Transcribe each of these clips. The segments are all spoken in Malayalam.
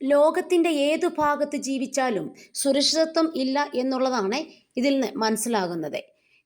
ലോകത്തിന്റെ ഏതു ഭാഗത്ത് ജീവിച്ചാലും സുരക്ഷിതത്വം ഇല്ല എന്നുള്ളതാണ് ഇതിൽ നിന്ന് മനസ്സിലാകുന്നത്.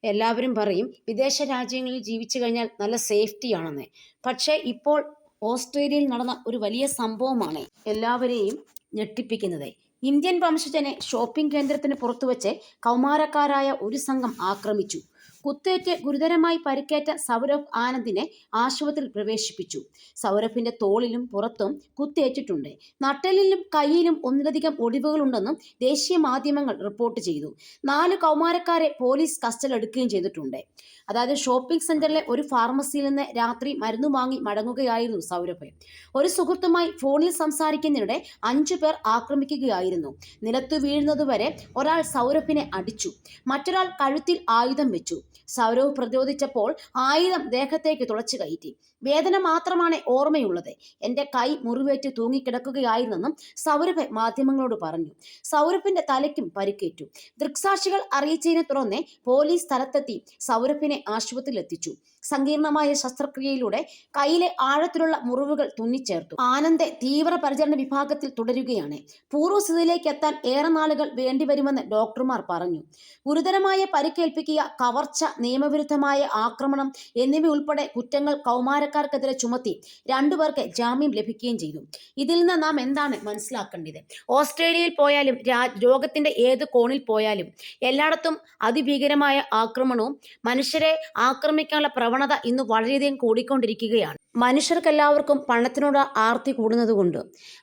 എല്ലാവരും പറയും വിദേശ രാജ്യങ്ങളിൽ ജീവിച്ചു കഴിഞ്ഞാൽ നല്ല സേഫ്റ്റിയാണെന്ന് പക്ഷേ ഇപ്പോൾ ഓസ്ട്രേലിയയിൽ നടന്ന ഒരു വലിയ സംഭവമാണ് എല്ലാവരെയും ഞെട്ടിപ്പിക്കുന്നത്. ഇന്ത്യൻ വംശജനെ ഷോപ്പിംഗ് കേന്ദ്രത്തിന് പുറത്തുവച്ച് കൗമാരക്കാരായ ഒരു സംഘം ആക്രമിച്ചു. കുത്തേറ്റ് ഗുരുതരമായി പരിക്കേറ്റ സൗരഭ് ആനന്ദിനെ ആശുപത്രിയിൽ പ്രവേശിപ്പിച്ചു. സൗരഭിന്റെ തോളിലും പുറത്തും കുത്തേറ്റിട്ടുണ്ട്. നട്ടലിലും കൈയിലും ഒന്നിലധികം ഒടിവുകളുണ്ടെന്നും ദേശീയ മാധ്യമങ്ങൾ റിപ്പോർട്ട് ചെയ്തു. നാല് കൗമാരക്കാരെ പോലീസ് കസ്റ്റഡി എടുക്കുകയും ചെയ്തിട്ടുണ്ട്. അതായത് ഷോപ്പിംഗ് സെന്ററിലെ ഒരു ഫാർമസിയിൽ നിന്ന് രാത്രി മരുന്ന് വാങ്ങി മടങ്ങുകയായിരുന്നു സൗരഭ്. ഒരു സുഹൃത്തുമായി ഫോണിൽ സംസാരിക്കുന്നതിനിടെ അഞ്ചു പേർ ആക്രമിക്കുകയായിരുന്നു. നിലത്തു വീഴുന്നതുവരെ ഒരാൾ സൗരഭിനെ അടിച്ചു. മറ്റൊരാൾ കഴുത്തിൽ ആയുധം വെച്ചു. സൗരവ് പ്രതിരോധിച്ചപ്പോൾ ആയുധം ദേഹത്തേക്ക് തുളച്ചു കയറ്റി. വേദന മാത്രമാണ് ഓർമ്മയുള്ളത്. എന്റെ കൈ മുറിവേറ്റ് തൂങ്ങിക്കിടക്കുകയായിരുന്നെന്നും സൗരഭ് മാധ്യമങ്ങളോട് പറഞ്ഞു. സൗരഭിന്റെ തലയ്ക്കും പരിക്കേറ്റു. ദൃക്സാക്ഷികൾ അറിയിച്ചതിനെ തുടർന്ന് പോലീസ് സ്ഥലത്തെത്തി സൗരഭിനെ ആശുപത്രിയിൽ എത്തിച്ചു സങ്കീർണമായ ശസ്ത്രക്രിയയിലൂടെ കയ്യിലെ ആഴത്തിലുള്ള മുറിവുകൾ തുന്നിച്ചേർത്തു. ആനന്ദ് തീവ്ര പരിചരണ വിഭാഗത്തിൽ തുടരുകയാണ്. പൂർവസ്ഥിതിയിലേക്ക് എത്താൻ ഏറെ നാളുകൾ വേണ്ടിവരുമെന്ന് ഡോക്ടർമാർ പറഞ്ഞു. ഗുരുതരമായ പരിക്കേൽപ്പിക്കുക കവർച്ച നിയമവിരുദ്ധമായ ആക്രമണം എന്നിവ ഉൾപ്പെടെ കുറ്റങ്ങൾ കൗമാരക്കാർക്കെതിരെ ചുമത്തി രണ്ടുപേർക്ക് ജാമ്യം ലഭിക്കുകയും ചെയ്തു. ഇതിൽ നിന്ന് നാം എന്താണ് മനസ്സിലാക്കേണ്ടത്? ഓസ്ട്രേലിയയിൽ പോയാലും രോഗത്തിന്റെ ഏത് കോണിൽ പോയാലും എല്ലായിടത്തും അതിഭീകരമായ ആക്രമണവും മനുഷ്യരെ ആക്രമിക്കാനുള്ള പ്രവണത ഇന്ന് വളരെയധികം കൂടിക്കൊണ്ടിരിക്കുകയാണ്. മനുഷ്യർക്കെല്ലാവർക്കും പണത്തിനോട് ആർത്തി കൂടുന്നതുകൊണ്ട്.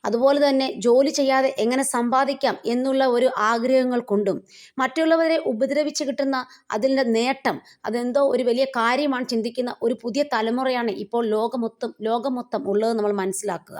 അതുപോലെ തന്നെ ജോലി ചെയ്യാതെ എങ്ങനെ സമ്പാദിക്കാം എന്നുള്ള ഒരു ആഗ്രഹങ്ങൾ കൊണ്ടും മറ്റുള്ളവരെ ഉപദ്രവിച്ച് കിട്ടുന്ന അതിന്റെ നേട്ടം അതെന്തോ ഒരു വലിയ കാര്യമാണ് ചിന്തിക്കുന്ന ഒരു പുതിയ തലമുറയാണ് ഇപ്പോൾ ലോകമൊത്തം ലോകമൊത്തം ഉള്ളത് നമ്മൾ മനസ്സിലാക്കുക.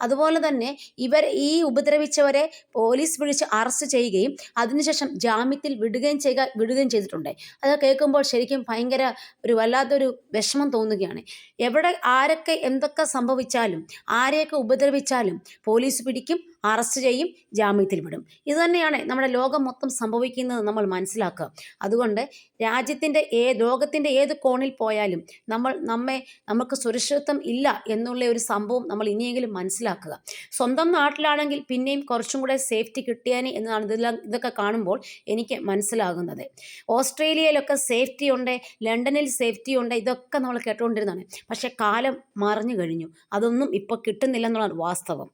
അതുപോലെ തന്നെ ഇവർ ഈ ഉപദ്രവിച്ചവരെ പോലീസ് വിളിച്ച് അറസ്റ്റ് ചെയ്യുകയും അതിനുശേഷം ജാമ്യത്തിൽ വിടുകയും ചെയ്യുക വിടുകയും ചെയ്തിട്ടുണ്ട്. അത് കേൾക്കുമ്പോൾ ശരിക്കും ഭയങ്കര ഒരു വല്ലാത്തൊരു വിഷമം തോന്നുകയാണ്. എവിടെ ആരൊക്കെ എന്തൊക്കെ സംഭവിച്ചാലും ആരെയൊക്കെ ഉപദ്രവിച്ചാലും പോലീസ് പിടിക്കും അറസ്റ്റ് ചെയ്യും ജാമ്യത്തിൽ വിടും. ഇതുതന്നെയാണ് നമ്മുടെ ലോകം മൊത്തം സംഭവിക്കുന്നത് നമ്മൾ മനസ്സിലാക്കുക. അതുകൊണ്ട് രാജ്യത്തിന്റെ ഏ ലോകത്തിന്റെ ഏത് കോണിൽ പോയാലും നമ്മൾ നമ്മെ നമുക്ക് സുരക്ഷിതത്വം ഇല്ല എന്നുള്ള ഒരു സംഭവം നമ്മൾ ഇനിയെങ്കിലും മനസ്സിലാക്കുക. സ്വന്തം നാട്ടിലാണെങ്കിൽ പിന്നെയും കുറച്ചും കൂടെ സേഫ്റ്റി കിട്ടിയാനേ എന്നാണ് ഇതെല്ലാം ഇതൊക്കെ കാണുമ്പോൾ എനിക്ക് മനസ്സിലാകുന്നത്. ഓസ്ട്രേലിയയിലൊക്കെ സേഫ്റ്റി ഉണ്ട് ലണ്ടനിൽ സേഫ്റ്റി ഉണ്ട് ഇതൊക്കെ നമ്മൾ കേട്ടുകൊണ്ടിരുന്നതാണ്. പക്ഷേ കാലം മറിഞ്ഞു കഴിഞ്ഞു. അതൊന്നും ഇപ്പോൾ കിട്ടുന്നില്ല എന്നുള്ളതാണ് വാസ്തവം.